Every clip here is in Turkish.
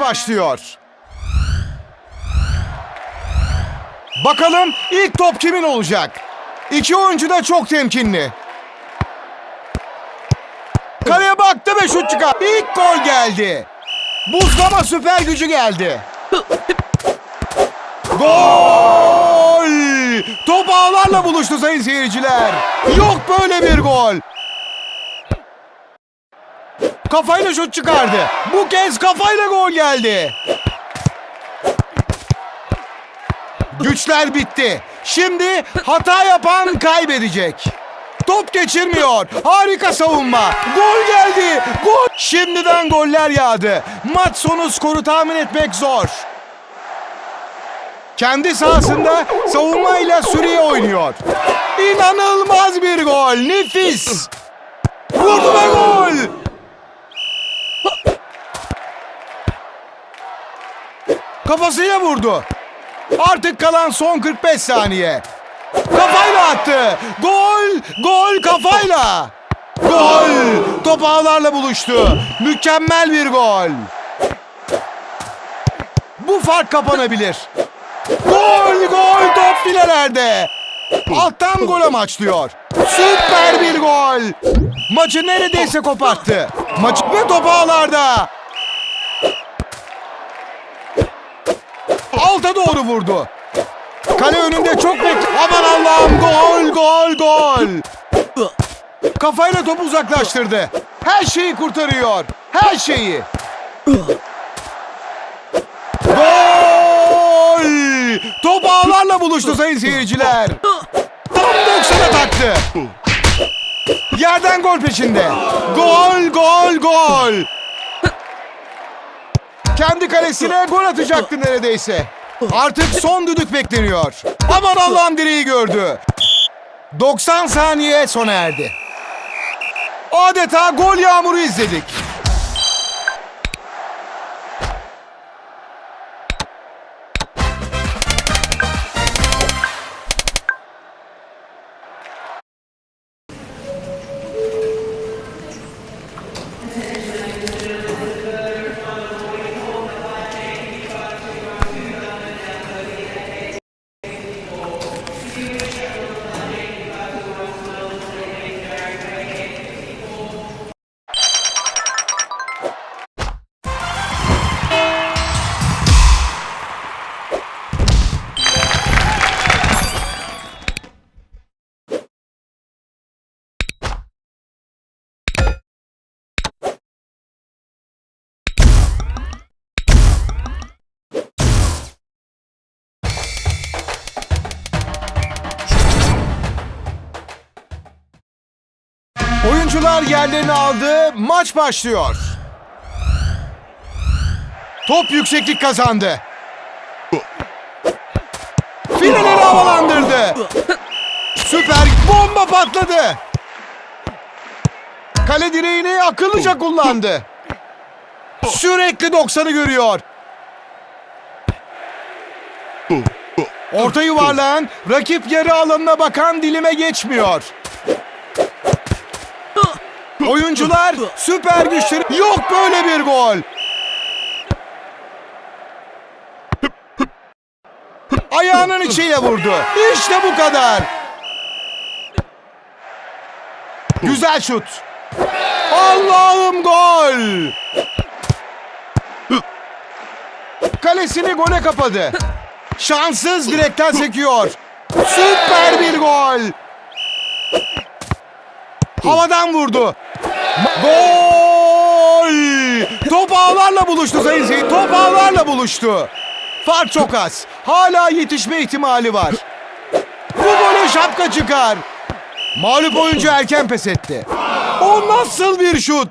başlıyor. Bakalım ilk top kimin olacak? İki oyuncu da çok temkinli. Kaleye baktı ve şut çıkar. İlk gol geldi. Buzlama süper gücü geldi. Gol! Top ağlarla buluştu sayın seyirciler. Yok böyle bir gol. Kafayla şut çıkardı. Bu kez kafayla gol geldi. Güçler bitti. Şimdi hata yapan kaybedecek. Top geçirmiyor. Harika savunma. Gol geldi. Gol. Şimdiden goller yağdı. Maç sonu skoru tahmin etmek zor. Kendi sahasında savunmayla sürüye oynuyor. İnanılmaz bir gol. Nefis. Vurdu ve gol. Kafasıyla vurdu. Artık kalan son 45 saniye. Kafayla attı. Gol! Gol kafayla. Gol! Top ağlarla buluştu. Mükemmel bir gol. Bu fark kapanabilir. Gol! Gol! Top filelerde. Alttan gol amaçlıyor. Süper bir gol. Maçı neredeyse koparttı. Maç ve top ağlarda. Alta doğru vurdu. Kale önünde çok bekle. Aman Allah'ım gol gol gol. Kafayla topu uzaklaştırdı. Her şeyi kurtarıyor. Her şeyi. Gol! Top ağlarla buluştu sayın seyirciler. Tam 90'a taktı. Yerden gol peşinde. Gol gol gol. Kendi kalesine gol atacaktı neredeyse. Artık son düdük bekleniyor. Aman Allah'ım direği gördü. 90 saniye sona erdi. Adeta gol yağmuru izledik. Oyuncular yerlerini aldı. Maç başlıyor. Top yükseklik kazandı. Fileleri havalandırdı. Süper bomba patladı. Kale direğini akıllıca kullandı. Sürekli 90'ı görüyor. Orta yuvarlayan rakip yarı alanına bakan dilime geçmiyor. Oyuncular süper güçleri yok böyle bir gol. Ayağının içiyle vurdu. İşte bu kadar. Güzel şut. Allah'ım gol. Kalesini gole kapadı. Şanssız direkten sekiyor. Süper bir gol. Havadan vurdu. Gol! Top ağlarla buluştu sayın seyirciler. Top ağlarla buluştu. Fark çok az. Hala yetişme ihtimali var. Bu gole şapka çıkar. Mağlup oyuncu erken pes etti. O nasıl bir şut?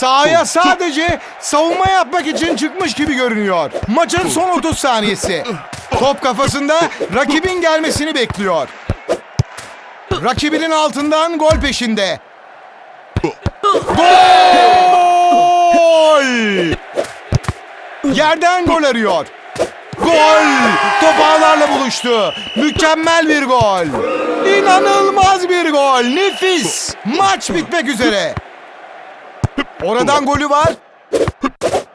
Sahaya sadece savunma yapmak için çıkmış gibi görünüyor. Maçın son 30 saniyesi. Top kafasında rakibin gelmesini bekliyor. Rakibinin altından gol peşinde. Gol! Yerden gol arıyor. Gol! Top ağlarla buluştu. Mükemmel bir gol. İnanılmaz bir gol. Nefis. Maç bitmek üzere. Oradan golü var.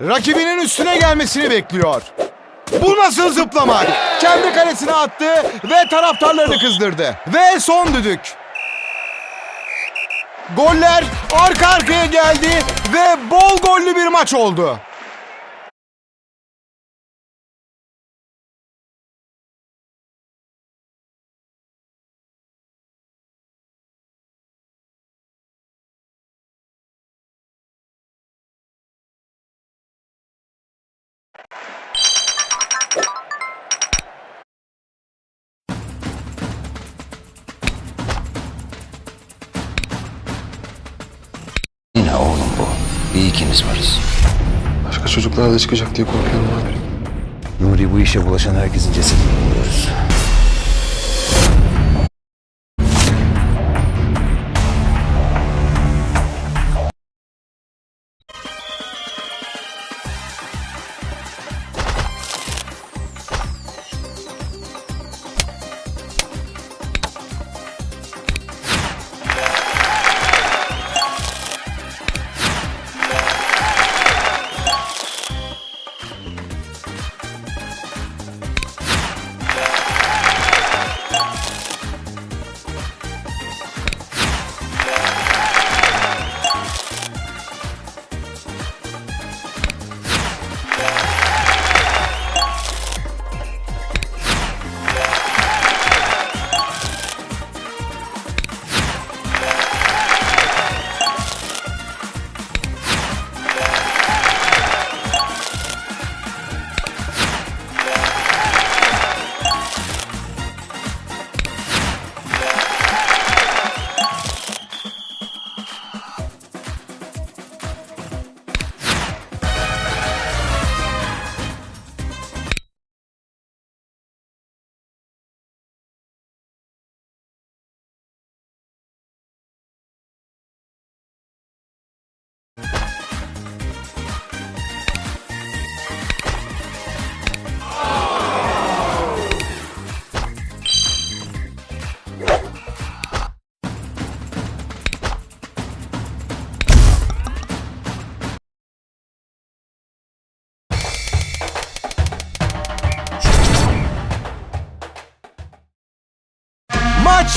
Rakibinin üstüne gelmesini bekliyor. Bu nasıl zıplamak? Kendi kalesine attı ve taraftarlarını kızdırdı. Ve son düdük. Goller arka arkaya geldi ve bol gollü bir maç oldu. İkimiz varız. Başka çocuklar da çıkacak diye korkuyorum amirim. Nuri bu işe bulaşan herkesin cesedini buluyoruz.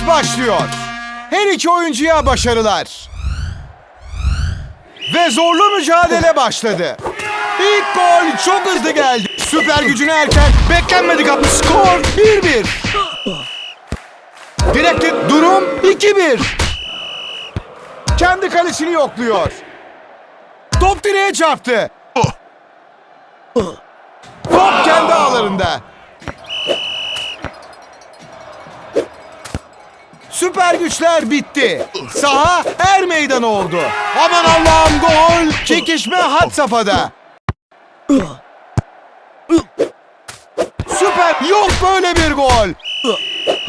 Başlıyor. Her iki oyuncuya başarılar. Ve zorlu mücadele başladı. İlk gol çok hızlı geldi. Süper gücüne erken beklenmedik atmış. Skor 1-1. Direkte durum 2-1. Kendi kalesini yokluyor. Top direğe çarptı. Top kendi ağlarında. Süper güçler bitti. Saha er meydanı oldu. Aman Allah'ım gol. Çekişme had safhada. Süper. Yok böyle bir gol.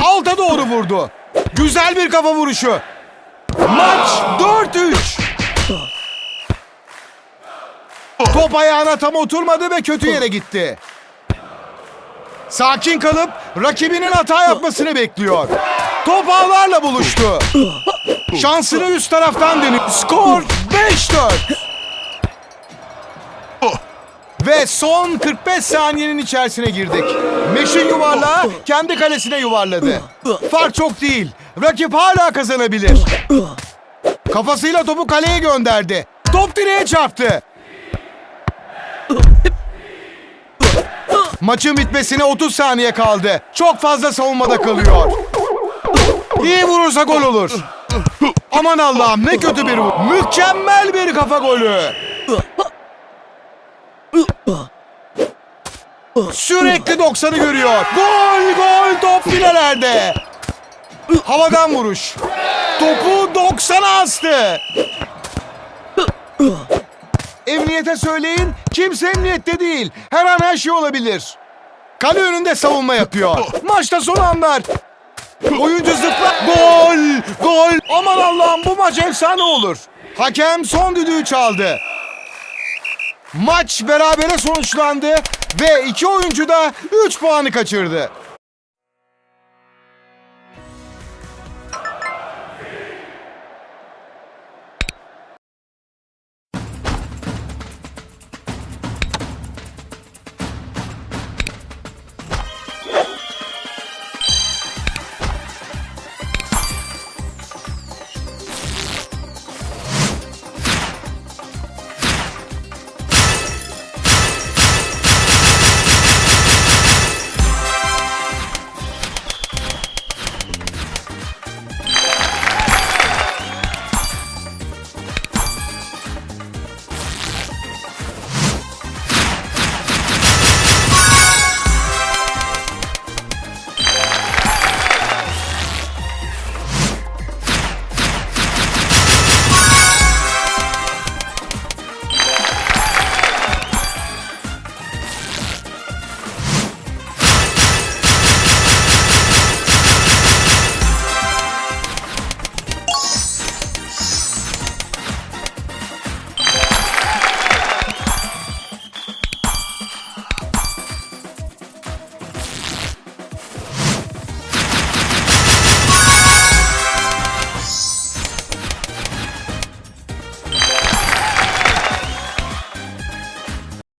Alta doğru vurdu. Güzel bir kafa vuruşu. Maç 4-3. Top ayağına tam oturmadı ve kötü yere gitti. Sakin kalıp rakibinin hata yapmasını bekliyor. Top ağlarla buluştu. Şansını üst taraftan dönüyor. Skor 5-4. Ve son 45 saniyenin içerisine girdik. Meşin yuvarlağı kendi kalesine yuvarladı. Fark çok değil. Rakip hala kazanabilir. Kafasıyla topu kaleye gönderdi. Top direğe çarptı. Maçın bitmesine 30 saniye kaldı. Çok fazla savunmada kalıyor. İyi vurursa gol olur. Aman Allah'ım ne kötü bir vur. Mükemmel bir kafa golü. Sürekli 90'ı görüyor. Gol gol top filelerde. Havadan vuruş. Topu 90'a astı. Emniyete söyleyin. Kimse emniyette değil. Her an her şey olabilir. Kale önünde savunma yapıyor. Maçta son anlar. Oyuncu zıpla. Gol! Gol! Aman Allah'ım bu maç efsane olur. Hakem son düdüğü çaldı. Maç berabere sonuçlandı Ve iki oyuncu da 3 puanı kaçırdı.